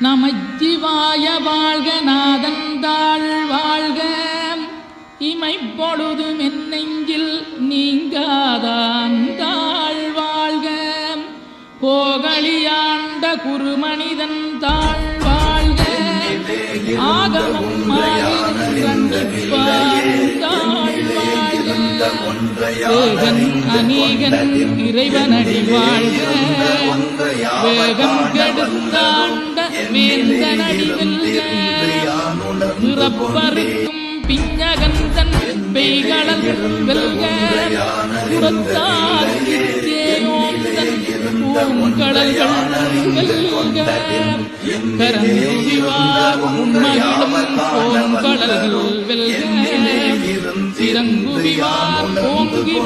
நமச்சிவாய வாழ்க நாதந்தாள் வாழ்க. இமைப்பொழுதும் என் நெஞ்சில் நீங்காதான் தாழ் வாழ்க. கோகலியாண்ட குருமனிதன் தாழ் வாழ்க. ஆகமம் தாழ் வாழ்க. வேகன் அநீகன் இறைவனடி வாழ்க. வேகம் கெடுத்தான் பிறப்பறுக்கும் பிஞ்சகன் தன் பெய்களல் வெல்க புறத்தார் தேயோம் தன் பூங்கடல்கள் வெல்க. கரங்குவிவார் உண்மையிலும் பூங்கடல்கள் வெல்க. சிறங்குவிவார் ஓங்கி